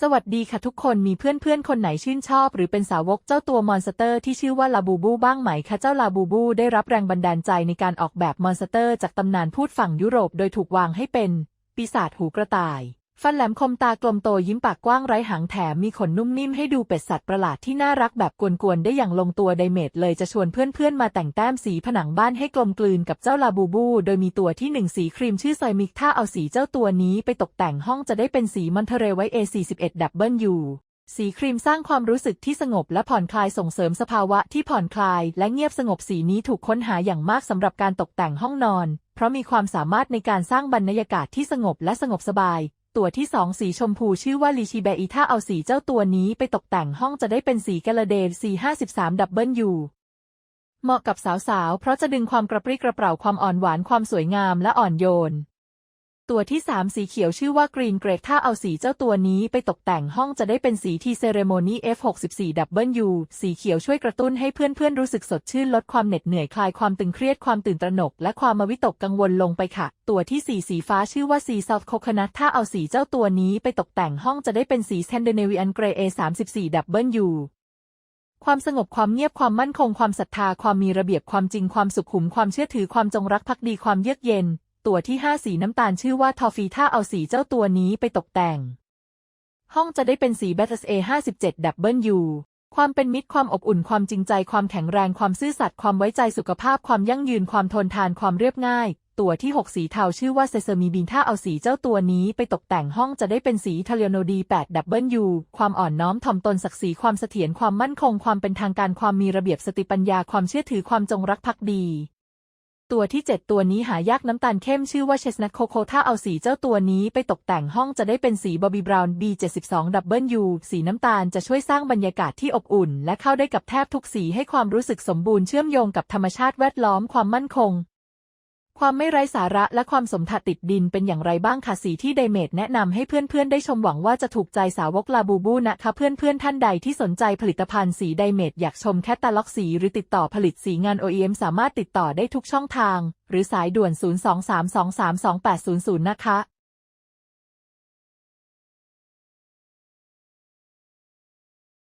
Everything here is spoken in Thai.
สวัสดีค่ะทุกคนมีเพื่อนๆ คนไหนชื่นชอบ หรือเป็นสาวกเจ้าตัวมอนสเตอร์ที่ชื่อว่าลาบูบูบ้างไหมคะเจ้าลาบูบูได้รับแรงบันดาลใจในการออกแบบมอนสเตอร์จากตำนานพูดฝั่งยุโรปโดยถูกวางให้เป็น ปีศาจหูกระต่าย ฟันแหลมคมตากลมโตยิ้มปากกว้างไร้หางแถมมีขนนุ่มนิ่มให้ดูเป็ดสัตว์ประหลาดที่น่ารักแบบกวนๆได้อย่างลงตัวไดเมดเลยจะชวนเพื่อนๆมาแต่งแต้มสีผนังบ้านให้กลมกลืนกับเจ้าลาบูบู โดยมีตัวที่หนึ่งสีครีมชื่อซอยมิกถ้าเอาสีเจ้าตัวนี้ไปตกแต่งห้องจะได้เป็นสีมอนเทเรไว้ A41 ดับเบิลยูสีครีมสร้างความรู้สึกที่สงบและผ่อนคลายส่งเสริมสภาวะที่ผ่อนคลาย และเงียบสงบสีนี้ถูกค้นหาอย่างมากสำหรับการตกแต่งห้องนอน เพราะมีความสามารถในการสร้างบรรยากาศที่สงบและสงบสบาย ตัวที่สองสีชมพูชื่อว่าลิชิเบอีถ้าเอาสีเจ้าตัวนี้ไปตกแต่งห้องจะได้เป็นสีกาลเดนสีห้าสิบสามดับเบิลยูเหมาะกับสาวๆ เพราะจะดึงความกระปรี้กระเปร่าความอ่อนหวานความสวยงามและอ่อนโยน ตัวที่ 3 สีเขียวชื่อว่ากรีนเกรดถ้าเอาสีเจ้าตัวนี้ไปตกแต่งห้องจะได้เป็นสีทีเซเรโมนี F64 ดับเบิลยูสีเขียวช่วยกระตุ้นให้เพื่อนๆ รู้สึกสดชื่นลดความเหน็ดเหนื่อยคลายความตึงเครียดความตื่นตระหนก และความมาวิตกกังวลลงไปค่ะ ตัวที่ 4 สีฟ้าชื่อว่าสีซอฟโคคนัทถ้าเอาสีเจ้าตัวนี้ไปตกแต่งห้องจะได้เป็นสีแซนเดเนวิอันเกรย์ A34 ดับเบิลยูความสงบความเงียบความมั่นคงความศรัทธาความมีระเบียบความจริงความสุขุมความเชื่อถือความจงรักภักดีความเยือกเย็น ตัวที่5สีน้ำตาลชื่อว่าทอฟีถ้าเอาสีเจ้าตัวนี้ไปตกแต่ง ห้องจะได้เป็นสีเบตเอ57ดับเบิลยูความเป็นมิตรความอบอุ่นความจริงใจความแข็งแรงความซื่อสัตย์ความไว้ใจสุขภาพความยั่งยืนความทนทานความเรียบง่าย ตัวที่ 6 สีเทาชื่อว่าเซซามีบินถ้าเอาสีเจ้าตัวนี้ไปตกแต่งห้องจะได้เป็นสีทาเลโนดี8ดับเบิลยูความอ่อนน้อมถ่อมตนศักดิ์ศรีความเสถียรความมั่นคง ความเป็นทางการความมีระเบียบสติปัญญาความเชื่อถือความจงรักภักดี ตัวที่ 7 ตัวนี้หายากน้ำตาลเข้มชื่อว่าเชสนัทโคโคถ้าเอาสีเจ้าตัวนี้ไปตกแต่งห้องจะได้เป็นสีบอบบี้บราวน์ B72 ดับเบิลยูสีน้ำตาลจะช่วยสร้างบรรยากาศที่อบอุ่น และเข้าได้กับแทบทุกสีให้ความรู้สึกสมบูรณ์เชื่อมโยงกับธรรมชาติแวดล้อมความมั่นคง ความไม่ไร้สาระและความสมถะติดดินเป็นอย่างไรบ้างคะสีที่ไดเมดแนะนำให้เพื่อนๆ ได้ชมหวังว่าจะถูกใจสาวกลาบูบูนะคะเพื่อนๆ ท่านใดที่สนใจผลิตภัณฑ์สีไดเมดอยากชมแคตตาล็อกสีหรือติดต่อผลิตสีงาน OEM สามารถติดต่อได้ทุกช่องทาง หรือสายด่วน 023232800 นะคะ